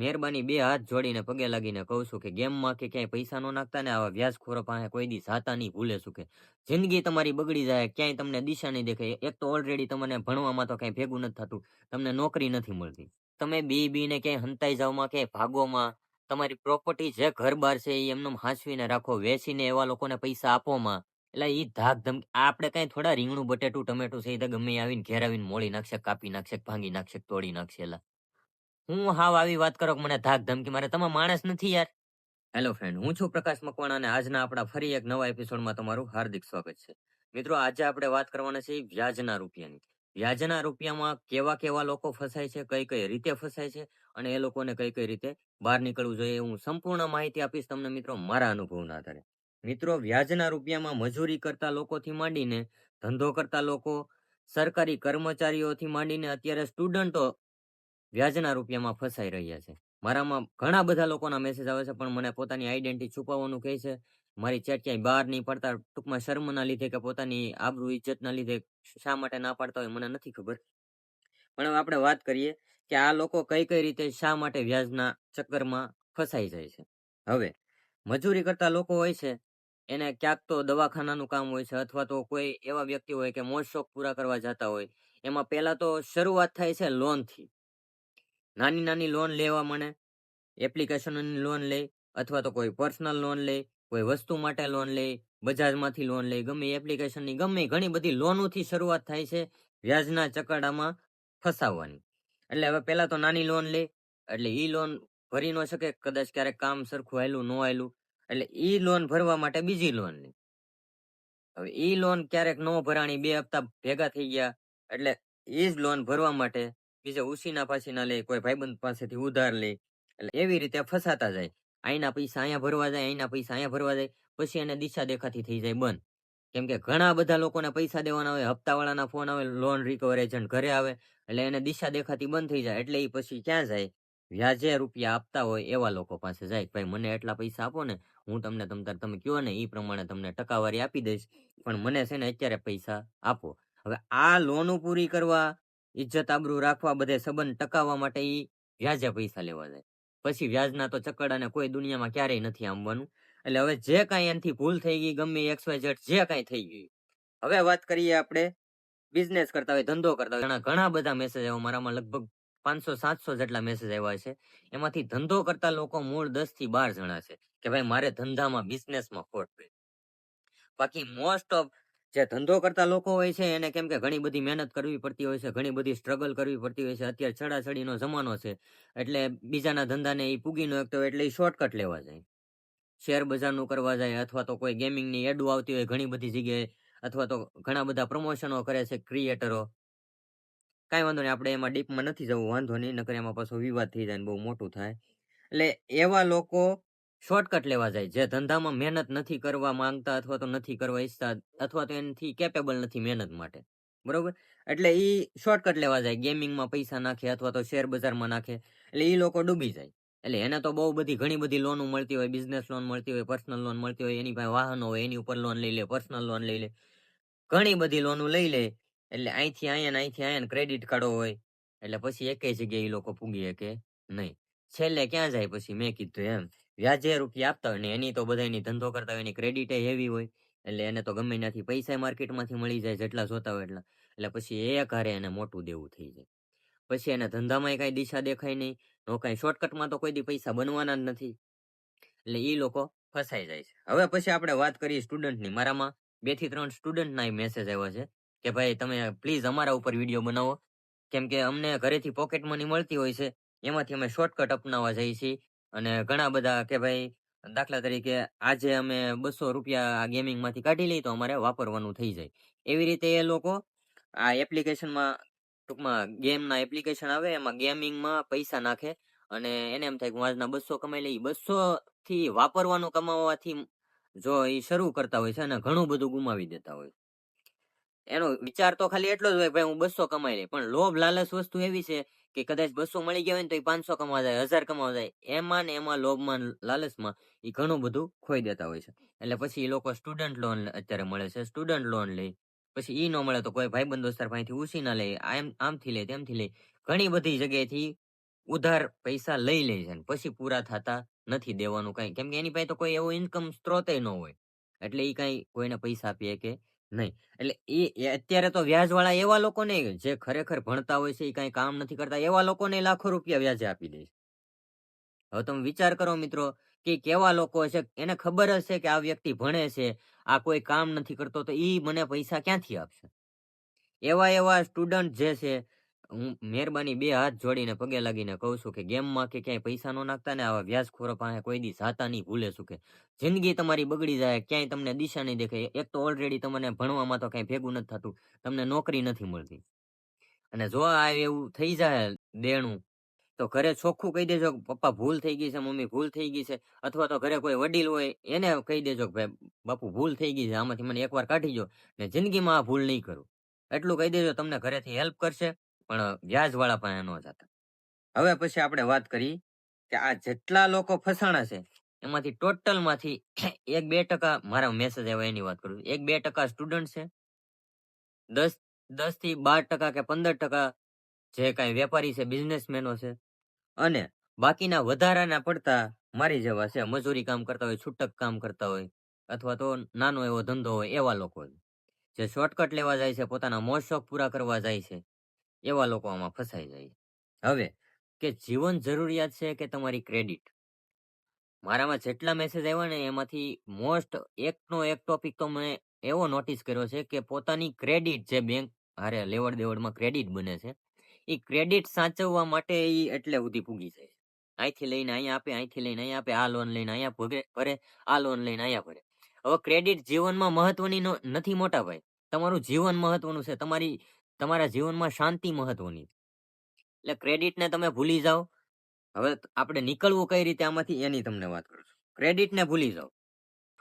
મહેરબાની બે હાથ જોડીને પગે લાગીને કહું છું કે ગેમમાં કે ક્યાંય પૈસા નો નાખતા ને આવા વ્યાજખોરો પાસે કોઈ દી જાતા નહીં ભૂલે શું કે? જિંદગી તમારી બગડી જાય, ક્યાંય તમને દિશા નહીં દેખાય. એક તો ઓલરેડી તમને ભણવામાં તો કાંઈ ભેગું નથી થતું, તમને નોકરી નથી મળતી. તમે બી બીને ક્યાંય હંતાઈ જાવમાં ક્યાંય ભાગોમાં તમારી પ્રોપર્ટી જે ઘર બાર છે એ એમને હાંસવીને રાખો, વેચીને એવા લોકોને પૈસા આપોમાં એટલે ઈ ધાક ધમકી આપણે કઈ થોડા રીંગણું, બટેટું, ટમેટું છે એ તો ગમે આવીને ઘેર આવીને મોળી નાખશે, કાપી નાખશે, ભાંગી નાખશે, તોડી નાખશે, એલા. હું હાવ આવી વાત કરો કે મને ધાક ધમકી મારે. તમે માણસ નથી યાર. હેલો ફ્રેન્ડ હું છું પ્રકાશ મકવાણા અને આજના આપણા ફરી એક નવા એપિસોડમાં તમારું હાર્દિક સ્વાગત છે. મિત્રો, આજે આપણે વાત કરવાના છે વ્યાજના રૂપિયાની. વ્યાજના રૂપિયામાં કેવા કેવા લોકો ફસાય છે, કઈ કઈ રીતે ફસાય છે અને એ લોકોને કઈ કઈ રીતે બહાર નીકળવું જોઈએ હું સંપૂર્ણ માહિતી આપીશ તમને મિત્રો મારા અનુભવના આધારે. મિત્રો, વ્યાજના રૂપિયામાં મજૂરી કરતા લોકોથી માંડીને ધંધો કરતા લોકો, સરકારી કર્મચારીઓથી માંડીને અત્યારે સ્ટુડન્ટો વ્યાજના રૂપિયામાં ફસાઈ રહ્યા છે. મારામાં ઘણા બધા લોકોના મેસેજ આવે છે, પણ મને પોતાની આઈડેન્ટિટી છુપાવવાનું કહે છે. મારી ચેટ ક્યાંય બહાર નહીં પડતા, ટૂંકમાં શર્મના લીધે કે પોતાની આબરૂ ઇજ્જતના લીધે શા માટે ના પાડતા હોય, મને નથી ખબર. પણ હવે આપણે વાત કરીએ કે આ લોકો કઈ કઈ રીતે શા માટે વ્યાજના ચક્કરમાં ફસાઈ જાય છે. હવે, મજૂરી કરતા લોકો હોય છે, એને ક્યાંક તો દવાખાનાનું કામ હોય છે, અથવા તો કોઈ એવા વ્યક્તિ હોય કે મોજ શોખ પૂરા કરવા જતા હોય. એમાં પહેલા તો શરૂઆત થાય છે લોનથી નાની નાની લોન લેવા મને એપ્લિકેશનની લોન લે, અથવા તો કોઈ પર્સનલ લોન લે, કોઈ વસ્તુ માટે લોન લે બજાજમાંથી લોન લે, ગમે એપ્લિકેશનની ગમે ઘણી બધી લોનોથી શરૂઆત થાય છે, વ્યાજના ચકડામાં ફસાવવાની એટલે હવે પહેલા તો નાની લોન લે, એટલે એ લોન ભરી ન શકે, કદાચ ક્યારેક કામ સરખું આવેલું ન આવેલું એટલે એ લોન ભરવા માટે બીજી લોન લે. હવે એ લોન ક્યારેક નો ભરાણી, બે હપ્તા ભેગા થઈ ગયા, એટલે એ જ લોન ભરવા માટે બીજે ઉસીના પાસીના લે, કોઈ ભાઈબંધ પાસેથી ઉધાર લે, એટલે એવી રીતે ફસાતા જાય. અહીંના પૈસા અહીંયા ભરવા જાય અહીંના પૈસા અહીંયા ભરવા જાય, પછી એને દિશા દેખાતી થઈ જાય બંધ. કેમ કે ઘણા બધા લોકોને પૈસા દેવાના હોય, હપ્તાવાળાના ફોન આવે લોન રિકવર એજન્ટ ઘરે આવે, એટલે એને દિશા દેખાતી બંધ થઈ જાય, એટલે એ પછી ક્યાં જાય? વ્યાજે રૂપિયા આપતા હોય એવા લોકો પાસે જાય ભાઈ, મને એટલા પૈસા આપો ને, હું તમને તમ, તાર, તમે કયો ને એ પ્રમાણે તમને ટકાવારી આપી દઈશ, પણ મને છે ને અત્યારે પૈસા આપો. હવે આ લોન પૂરી કરવા ઇજ્જત આબરૂ રાખવા, બધે સંબંધ ટકાવવા માટે એ વ્યાજે પૈસા લેવા જાય. પછી વ્યાજના તો ચકડાને કોઈ દુનિયામાં ક્યારેય નથી આમવાનું એટલે હવે જે કાંઈ એનાથી ભૂલ થઈ ગઈ, ગમે એક્સ વાય ઝેડ, જે કાંઈ થઈ ગયું હવે વાત કરીએ આપણે બિઝનેસ કરતા હોય, ધંધો કરતા હોય. ઘણા બધા મેસેજ આવ્યા મારામાં, લગભગ પાંચસો, સાતસો જેટલા મેસેજ આવ્યા છે. એમાંથી ધંધો કરતા લોકો મૂળ દસથી બાર જણા છે કે ભાઈ મારે ધંધામાં બિઝનેસમાં ખોટ પડી. બાકી મોસ્ટ ઓફ જે ધંધો કરતા લોકો હોય છે, એને કેમ કે ઘણી બધી મહેનત કરવી પડતી હોય છે, ઘણી બધી સ્ટ્રગલ કરવી પડતી હોય છે. અત્યારે છડાછડીનો જમાનો છે, એટલે બીજાના ધંધાને એ પૂગી ન હોય એટલે એ શોર્ટકટ લેવા જાય. શેર બજારનું કરવા જાય, અથવા તો કોઈ ગેમિંગની એડો આવતી હોય ઘણી બધી જગ્યાએ, અથવા તો ઘણા બધા પ્રમોશનો કરે છે ક્રિએટરો કાંઈ વાંધો નહીં, આપણે એમાં ડીપમાં નથી જવું, વાંધો નહીં, નકર એમાં પાછો વિવાદ થઈ જાય બહુ મોટું થાય. એટલે એવા લોકો શોર્ટકટ લેવા જાય. જે ધંધામાં મહેનત નથી કરવા માંગતા અથવા તો નથી કરવા ઈચ્છતા અથવા તો એનાથી કેપેબલ નથી મહેનત માટે. બરોબર? એટલે એ શોર્ટકટ લેવા જાય. ગેમિંગમાં પૈસા નાખે અથવા તો શેર બજારમાં નાખે. એટલે એ લોકો ડૂબી જાય. એટલે એને તો બહુ બધી ઘણી બધી લોનો મળતી હોય બિઝનેસ લોન મળતી હોય પર્સનલ લોન મળતી હોય, એની પાસે વાહનો હોય, એની ઉપર લોન લઈ લે પર્સનલ લોન લઈ લે. ઘણી બધી લોનો લઈ લે. એટલે અહીંથી અહીંયા અહીંથી અહીંયા ક્રેડિટ કાર્ડો હોય. એટલે પછી એકેય જગ્યાએ એ લોકો પૂગી શકે નહીં. છેલ્લે ક્યાં જાય પછી? મેં કીધું એમ. વ્યાજે રૂપિયા આપતા હોય ને એની તો બધાની ધંધો કરતા હોય એની ક્રેડિટ હેવી હોય, એટલે એને તો ગમે ત્યાંથી પૈસા માર્કેટમાંથી મળી જાય જેટલા જોતા હોય એટલા. એટલે પછી એ હારે એને મોટું દેવું થઈ જાય. પછી એને ધંધામાં કઈ દિશા દેખાય નહીં, નો કઈ શોર્ટકટમાં તો કોઈ દી પૈસા બનવાના જ નથી. એટલે એ લોકો ફસાઈ જાય છે. હવે પછી આપણે વાત કરીએ સ્ટુડન્ટની મારામાં બેથી ત્રણ સ્ટુડન્ટના મેસેજ આવ્યો છે કે ભાઈ તમે પ્લીઝ અમારા ઉપર વીડિયો બનાવો. કેમ કે અમને ઘરેથી પોકેટ મની મળતી હોય છે, એમાંથી અમે શોર્ટકટ અપનાવવા જઈએ છીએ. અને ઘણા બધા કે ભાઈ, દાખલા તરીકે આજે અમે બસો રૂપિયા ગેમિંગમાંથી કાઢી લઈએ તો અમારે વાપરવાનું થઈ જાય. એવી રીતે એ લોકો આ એપ્લિકેશનમાં ટૂંકમાં ગેમના એપ્લિકેશન આવે, એમાં ગેમિંગમાં પૈસા નાખે અને એને એમ થાય કે હું આજના બસો કમાઈ લઈ બસો થી વાપરવાનું કમાવાથી જો એ શરૂ કરતા હોય છે અને ઘણું બધું ગુમાવી દેતા હોય. એનો વિચાર તો ખાલી એટલો જ હોય ભાઈ હું બસો કમાઈ લઈ, પણ લોભ લાલચ વસ્તુ એવી છે કે કદાચ બસો મળી ગયા હોય ને તો એ પાંચસો કમાવા જાય, હજાર કમાવા જાય. એમાં ને એમાં લોભમાં લાલચમાં એ ઘણું બધું ખોઈ દેતા હોય છે. એટલે પછી એ લોકો સ્ટુડન્ટ લોન અત્યારે મળે છે. સ્ટુડન્ટ લોન લે. પછી એ ન મળે તો કોઈ ભાઈબંધ દોસ્તાર પાસેથી ઉછી ના લે. આમ, આમથી લે, તેમથી લે. ઘણી બધી જગ્યાએથી ઉધાર પૈસા લઈ લે છે પછી પૂરા થતા નથી દેવાનું કઈ. કેમ કે એની પાસે તો કોઈ એવો ઇન્કમ સ્ત્રોતે ન હોય. એટલે એ કઈ કોઈને પૈસા આપીએ કે નહીં. એટલે એ અત્યારે તો વ્યાજવાળા એવા લોકોને જે ખરેખર ભણતા હોય છે, એ કાંઈ કામ નથી કરતા, એવા લોકોને લાખો રૂપિયા વ્યાજે આપી દે છે. હવે તમે વિચાર કરો મિત્રો, કે કેવા લોકો છે, એને ખબર હશે કે આ વ્યક્તિ ભણે છે, આ કોઈ કામ નથી કરતો, તો એ મને પૈસા ક્યાંથી આપશે? એવા એવા સ્ટુડન્ટ જે છે હું મહેરબાની બે હાથ જોડીને પગે લાગીને કહું છું કે ગેમમાં કે ક્યાંય પૈસા નો નાખતા ને આવા વ્યાજખોરો પાસે કોઈ દી જાતા નહીં ભૂલે શું કે. જિંદગી તમારી બગડી જાય, ક્યાંય તમને દિશા નહીં દેખાય. એક તો ઓલરેડી તમને ભણવામાં તો કઈ ભેગું નથી થતું. તમને નોકરી નથી મળતી. અને જો આ એવું થઈ જાય દેણું, તો ઘરે ચોખ્ખું કહી દેજો કે પપ્પા ભૂલ થઈ ગઈ છે, મમ્મી ભૂલ થઈ ગઈ છે, અથવા તો ઘરે કોઈ વડીલ હોય એને કહી દેજો કે ભાઈ, બાપુ ભૂલ થઈ ગઈ છે, આમાંથી મને એકવાર કાઢી જો ને જિંદગીમાં આ ભૂલ નહીં કરું. એટલું કહી દેજો તમને ઘરેથી હેલ્પ કરશે. પણ વ્યાજ વાળા પાસે ન જતા. હવે પછી આપણે વાત કરી કે આ જેટલા લોકો ફસાણા છે, એમાંથી ટોટલમાંથી એક બે ટકા મારા મેસેજ આવ્યો એની વાત કરું એક બે ટકા સ્ટુડન્ટ છે, દસ દસથી બાર ટકા કે પંદર ટકા જે કાંઈ વેપારી છે બિઝનેસમેનો છે, અને બાકીના વધારાના પડતા મારી જેવા છે, મજૂરી કામ કરતા હોય, છૂટક કામ કરતા હોય, અથવા તો નાનો એવો ધંધો હોય એવા લોકો જે શોર્ટકટ લેવા જાય છે, પોતાના મોજ શોખ પૂરા કરવા જાય છે. એવા લોકો આમાં ફસાઈ જાય હવે, કે જીવન જરૂરિયાત છે કે તમારી ક્રેડિટ મારામાં જેટલા મેસેજ આવ્યા ને એમાંથી મોસ્ટ એકનો એક ટોપિક તો મેં એવો નોટિસ કર્યો છે કે પોતાની ક્રેડિટ જે બેંક હારે લેવડ દેવડમાં ક્રેડિટ બને છે, એ ક્રેડિટ સાચવવા માટે એ એટલે સુધી પૂગી જાય અહીંથી લઈને અહીંયા આપે, અહીંથી લઈને અહીંયા આપે, આ લોન લઈને અહીંયા ભરે ભરે, આ લોન લઈને અહીંયા ભરે. હવે ક્રેડિટ જીવનમાં મહત્વની નથી મોટા ભાઈ. તમારું જીવન મહત્વનું છે. તમારી તમારા જીવનમાં શાંતિ મહત્વની. એટલે ક્રેડિટને તમે ભૂલી જાઓ. હવે આપણે નીકળવું કઈ રીતે આમાંથી એની તમને વાત કરું છું. ક્રેડિટને ભૂલી જાઓ.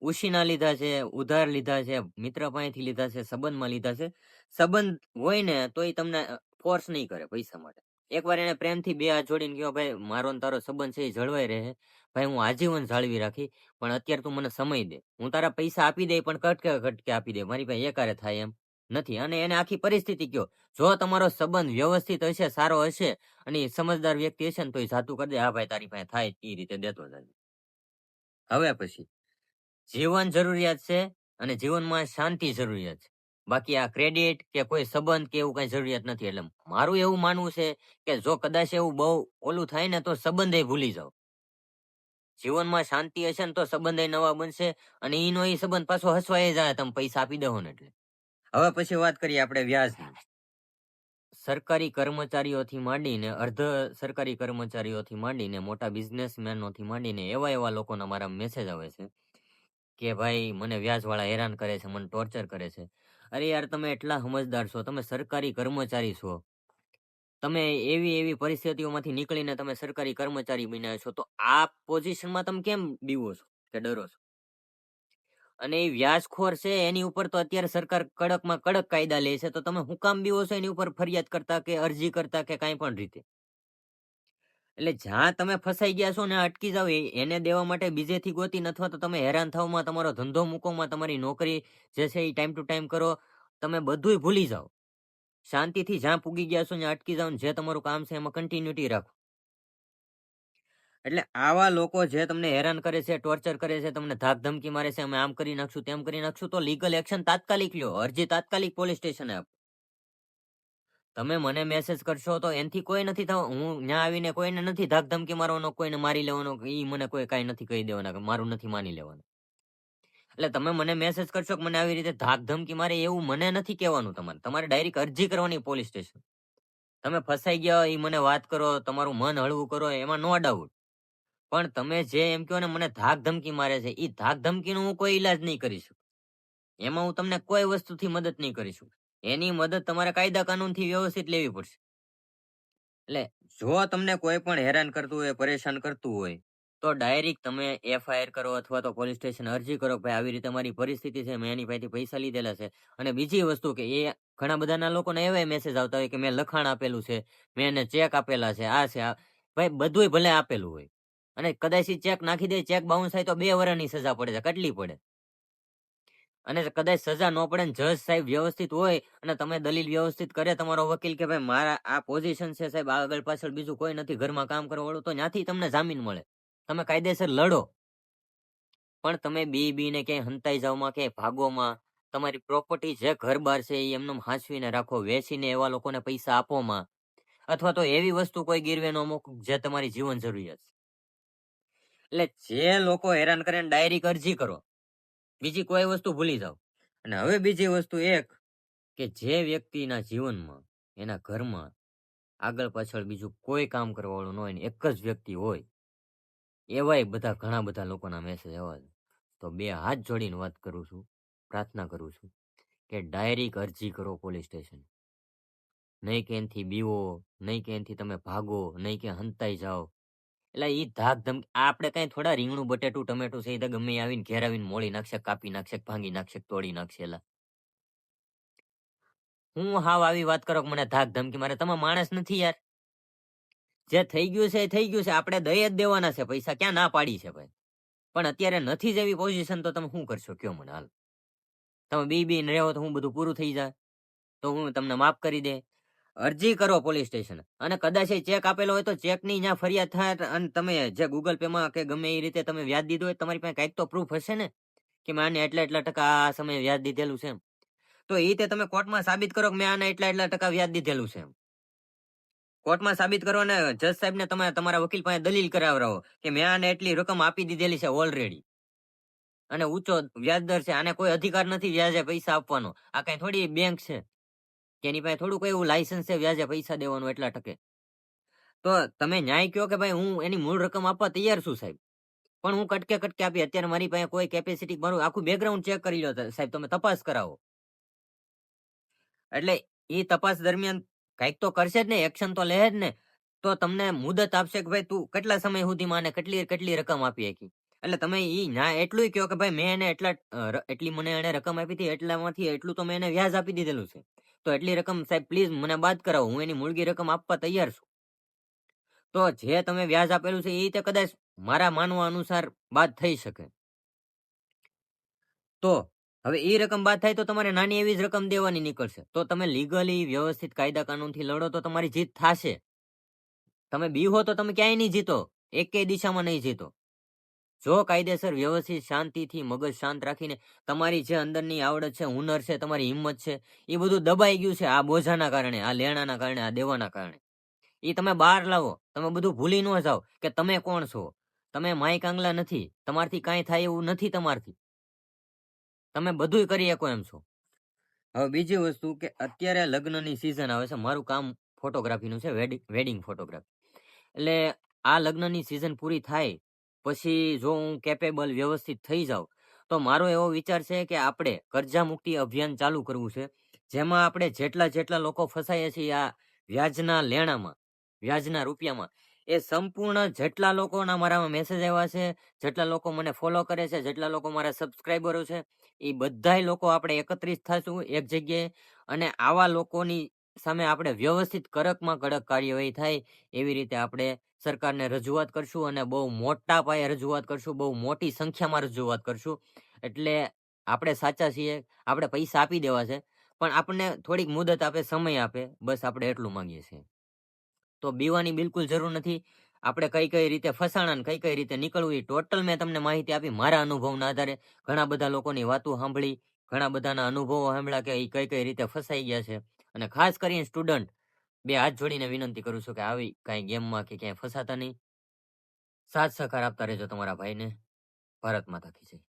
ઉશીના લીધા છે, ઉધાર લીધા છે, મિત્ર પાસેથી લીધા છે, સંબંધમાં લીધા છે. સંબંધ હોય ને તો એ તમને ફોર્સ નહીં કરે પૈસા માટે. એકવાર એને પ્રેમથી બે હાથ જોડીને કહ્યો, ભાઈ, મારો તારો સંબંધ છે એ જળવાઈ રહે. ભાઈ, હું આજીવન જાળવી રાખી, પણ અત્યારે તું મને સમય દે. હું તારા પૈસા આપી દે, પણ કટકે કટકે આપી દે. મારી પાસે એકારે થાય એમ. નથી અને એને આખી પરિસ્થિતિ કયો? જો તમારો સંબંધ વ્યવસ્થિત હશે, સારો હશે અને એ સમજદાર વ્યક્તિ હશે ને તો એ જાતું કરી દે, હા ભાઈ, તારી પાસે થાય એ રીતે દેતો જાય. હવે પછી, જીવન જરૂરિયાત છે અને જીવનમાં શાંતિ જરૂરિયાત છે. બાકી આ ક્રેડિટ કે કોઈ સંબંધ કે એવું કઈ જરૂરિયાત નથી. એટલે મારું એવું માનવું છે કે જો કદાચ એવું બહુ ઓલું થાય ને તો સંબંધે ભૂલી જાઓ. જીવનમાં શાંતિ હશે ને તો સંબંધ નવા બનશે અને એનો એ સંબંધ પાછો હસવાય જાય, તમે પૈસા આપી દો ને એટલે. હવે પછી વાત કરીએ આપણે વ્યાજની. સરકારી કર્મચારીઓથી માંડીને, અર્ધ સરકારી કર્મચારીઓથી માંડીને, મોટા બિઝનેસમેનોથી માંડીને, એવા એવા લોકોના મારા મેસેજ આવે છે કે, ભાઈ, મને વ્યાજવાળા હેરાન કરે છે, મને ટોર્ચર કરે છે. અરે યાર, તમે એટલા સમજદાર છો, તમે સરકારી કર્મચારી છો. તમે એવી એવી પરિસ્થિતિઓમાંથી નીકળીને તમે સરકારી કર્મચારી બન્યા છો, તો આ પોઝિશનમાં તમે કેમ બીવો છો કે ડરો છો? અને એ વ્યાજખોર છે, એની ઉપર તો અત્યારે સરકાર કડકમાં કડક કાયદા લે છે, તો તમે હું કામ બીવો છો એની ઉપર ફરિયાદ કરતા કે અરજી કરતા કે કાંઈ પણ રીતે? એટલે જ્યાં તમે ફસાઈ ગયા છો ને અટકી જાવ એને દેવા માટે બીજેથી ગોતી અથવા તો તમે હેરાન થવામાં તમારો ધંધો મૂકોમાં તમારી નોકરી જે છે એ ટાઈમ ટુ ટાઈમ કરો, તમે બધુંય ભૂલી જાઓ. શાંતિથી જ્યાં પૂગી ગયા છો ને અટકી જાઓ જે તમારું કામ છે એમાં કન્ટિન્યુટી રાખો. એટલે આવા લોકો જે તમને હેરાન કરે છે ટોર્ચર કરે છે, તમને ધાક ધમકી મારે છે, અમે આમ કરી નાખશું, તેમ કરી નાખશું, તો લીગલ એક્શન તાત્કાલિક લ્યો, અરજી તાત્કાલિક પોલીસ સ્ટેશને આપ. તમે મને મેસેજ કરશો તો એનથી કોઈ નથી થવા, હું ત્યાં આવીને કોઈને નથી ધાક ધમકી મારવાનો, કોઈને મારી લેવાનો એ મને કોઈ કાંઈ નથી કહી દેવાના, કે મારું નથી માની લેવાનું. એટલે તમે મને મેસેજ કરશો કે મને આવી રીતે ધાક ધમકી મારે એવું મને નથી કહેવાનું તમારે. તમારે ડાયરેક્ટ અરજી કરવાની પોલીસ સ્ટેશન તમે ફસાઈ ગયા એ મને વાત કરો, તમારું મન હળવું કરો, એમાં નો ડાઉટ પણ તમે જે એમ કહો ને મને ધાક ધમકી મારે છે એ ધાક ધમકીનો હું કોઈ ઈલાજ નહીં કરી શકું. એમાં હું તમને કોઈ વસ્તુથી મદદ નહીં કરી શકું. એની મદદ તમારે કાયદા કાનૂનથી વ્યવસ્થિત લેવી પડશે. એટલે જો તમને કોઈ પણ હેરાન કરતું હોય, પરેશાન કરતું હોય, તો ડાયરેક્ટ તમે એફઆઈઆર કરો અથવા તો પોલીસ સ્ટેશન અરજી કરો ભાઈ આવી રીતે મારી પરિસ્થિતિ છે, મેં એની પાસેથી પૈસા લીધેલા છે. અને બીજી વસ્તુ કે એ ઘણા બધાના લોકોને એવા મેસેજ આવતા હોય કે મેં લખાણ આપેલું છે, મેં એને ચેક આપેલા છે, આ છે ભાઈ બધુંય ભલે આપેલું હોય. અને કદાચ ચેક નાખી દે, ચેક બાઉન્સ થાય તો બે વર્ષની સજા પડે છે, કેટલી પડે? અને કદાચ સજા ન પડે ને જજ સાહેબ વ્યવસ્થિત હોય અને તમે દલીલ વ્યવસ્થિત કરે તમારો વકીલ કે ભાઈ મારા આ પોઝિશન છે સાહેબ આગળ પાછળ બીજું કોઈ નથી, ઘરમાં કામ કરવા વાળું, તો ત્યાંથી તમને જામીન મળે. તમે કાયદેસર લડો. પણ તમે બી બીને ક્યાંય હંતાઈ જાવમાં ક્યાંય ભાગોમાં, તમારી પ્રોપર્ટી જે ઘર બાર છે એ એમને હાંચવીને રાખો, વેચીને એવા લોકોને પૈસા આપોમાં. અથવા તો એવી વસ્તુ કોઈ ગીરવે નો મૂકો જે તમારી જીવન જરૂરિયાત છે. એટલે જે લોકો હેરાન કરે ડાયરી અરજી કરો, બીજી કોઈ વસ્તુ ભૂલી જાઓ. અને હવે બીજી વસ્તુ એક, કે જે વ્યક્તિના જીવનમાં, એના ઘરમાં આગળ પાછળ બીજું કોઈ કામ કરવાવાળું ન હોય ને એક જ વ્યક્તિ હોય, એવાય બધા ઘણા બધા લોકોના મેસેજ આવ્યા તો બે હાથ જોડીને વાત કરું છું, પ્રાર્થના કરું છું કે ડાયરેક્ટ અરજી કરો પોલીસ સ્ટેશન. નહીં કે એનથી બીવો, નહીં કે એનથી તમે ભાગો, નહીં કે હંતાઈ જાઓ. એટલે એ ધાક ધમ આપણે કઈ થોડા રીંગણું, બટેટું, ટમેટું છે એ ગમે આવીને ઘેર આવીને મોળી નાખશે, કાપી નાખશે, ભાંગી નાખશે, તોડી નાખશે એટલે હું હાવ આવી વાત કરો કે મને ધાક ધમકી મારે, તમે માણસ નથી યાર. જે થઈ ગયું છે એ થઈ ગયું છે, આપણે દઈ જ દેવાના છે, પૈસા ક્યાં ના પાડી છે ભાઈ. પણ અત્યારે નથી જેવી પોઝિશન તો તમે શું કરશો? કયો મને હાલ. તમે બી બી ને રહેવો તો હું બધું પૂરું થઈ જાય. તો હું તમને માફ કરી દે. અરજી કરો પોલીસ સ્ટેશન. અને કદાચ એ ચેક આપેલો હોય તો ચેકની ત્યાં ફરિયાદ થાય અને તમે જે ગૂગલ પે માં કે ગમે એ રીતે તમે વ્યાજ દીધો હોય તમારી પાસે કંઈક તો પ્રૂફ હશે ને? કે મેં આને એટલા એટલા ટકા આ સમયે વ્યાજ દીધેલું છે તો એ રીતે તમે કોર્ટમાં સાબિત કરો કે મેં આને એટલા એટલા ટકા વ્યાજ દીધેલું છે કોર્ટમાં સાબિત કરો અને જજ સાહેબ ને તમે તમારા વકીલ પાસે દલીલ કરાવરાવો કે મેં આને એટલી રકમ આપી દીધેલી છે ઓલરેડી અને ઊંચો વ્યાજ દર છે, આને કોઈ અધિકાર નથી વ્યાજે પૈસા આપવાનો. આ કઈ થોડી બેંક છે. કે એની પાસે થોડું કોઈ એવું લાયસન્સ છે, વ્યાજે પૈસા દેવાનું એટલા ટકે. તો તમે ન્યાય કહો કે ભાઈ હું એની મૂળ રકમ આપવા તૈયાર છું સાહેબ? પણ હું કટકે કટકે આપી, અત્યારે મારી પાસે કોઈ કેપેસિટી મારું આખું બેકગ્રાઉન્ડ ચેક કરી લો સાહેબ, તમે તપાસ કરાવો. એટલે એ તપાસ દરમિયાન કંઈક તો કરશે જ ને એક્શન તો લે જ ને. તો તમને મુદત આપશે કે ભાઈ તું કેટલા સમય સુધીમાં આને કેટલી કેટલી રકમ આપી શકી એટલે તમે એ ના એટલું કહો કે ભાઈ મેં એને એટલા એટલી મને એને રકમ આપી હતી, એટલામાંથી એટલું તો મેં એને વ્યાજ આપી દીધેલું છે. તો એટલી રકમ સાહેબ પ્લીઝ મને બાદ કરાવો, હું એની મૂળગી રકમ આપવા તૈયાર છું. તો જે તમે વ્યાજ આપેલું છે એ રીતે કદાચ મારા માનવા અનુસાર બાદ થઈ શકે. તો હવે એ રકમ બાદ થાય તો તમારે નાની એવી જ રકમ દેવાની નીકળશે. તો તમે લીગલી વ્યવસ્થિત કાયદા કાનૂનથી લડો તો તમારી જીત થાશે. તમે બી હો તો તમે ક્યાંય નહીં જીતો. એકેય દિશામાં નહીં જીતો. જો કાયદેસર વ્યવસ્થિત શાંતિથી મગજ શાંત રાખીને તમારી જે અંદરની આવડત છે, હુનર છે, તમારી હિંમત છે, એ બધું દબાઈ ગયું છે, આ બોજાના કારણે, આ લેણાના કારણે, આ દેવાના કારણે. એ તમે બહાર લાવો, તમે બધું ભૂલી ન જાઓ કે તમે કોણ છો. તમે માય કાંગલા નથી, તમારથી કાંઈ થાય એવું નથી તમારથી. તમે બધુંય કરી શકો એમ છો. હવે બીજી વસ્તુ કે અત્યારે લગ્નની સિઝન આવે છે, મારું કામ ફોટોગ્રાફીનું છે વેડિંગ ફોટોગ્રાફી એટલે આ લગ્નની સિઝન પૂરી થાય પછી જો હું કેપેબલ વ્યવસ્થિત થઈ જાઉં, તો મારો એવો વિચાર છે કે આપણે કરજા મુક્તિ અભિયાન ચાલુ કરવું છે. જેમાં આપણે જેટલા જેટલા લોકો ફસાયા છીએ આ વ્યાજના લેણામાં, વ્યાજના રૂપિયામાં, એ સંપૂર્ણ જેટલા લોકોના મારામાં મેસેજ આવ્યા છે, જેટલા લોકો મને ફોલો કરે છે, જેટલા લોકો મારા સબસ્ક્રાઈબરો છે, એ બધાય લોકો આપણે એકત્રિત થશું એક જગ્યાએ અને આવા લોકોની સામે આપણે વ્યવસ્થિત કડકમાં કડક કાર્યવાહી થાય, એવી રીતે આપણે સરકારને રજૂઆત કરશું અને બહુ મોટા પાયે રજૂઆત કરશું, બહુ મોટી સંખ્યામાં રજૂઆત કરશું. એટલે આપણે સાચા છીએ, આપણે પૈસા આપી દેવા છે, પણ આપણને થોડીક મુદત આપે, સમય આપે, બસ આપણે એટલું માંગીએ છીએ. તો બીવાની બિલકુલ જરૂર નથી. આપણે કઈ કઈ રીતે ફસાણા કઈ કઈ રીતે નીકળવું, એ ટોટલ મેં તમને માહિતી આપી. મારા અનુભવના આધારે ઘણા બધા લોકોની વાતો સાંભળી, ઘણા બધાના અનુભવો સાંભળ્યા કે એ કઈ કઈ રીતે ફસાઈ ગયા છે. અને ખાસ કરીને સ્ટુડન્ટ બે હાથ જોડીને વિનંતી કરું છું કે આવી કાંઈ ગેમમાં કે ક્યાંય ફસાતા નહીં. સાથ સહકાર આપતા રહેજો તમારા ભાઈને. ભારત માતા કી જય.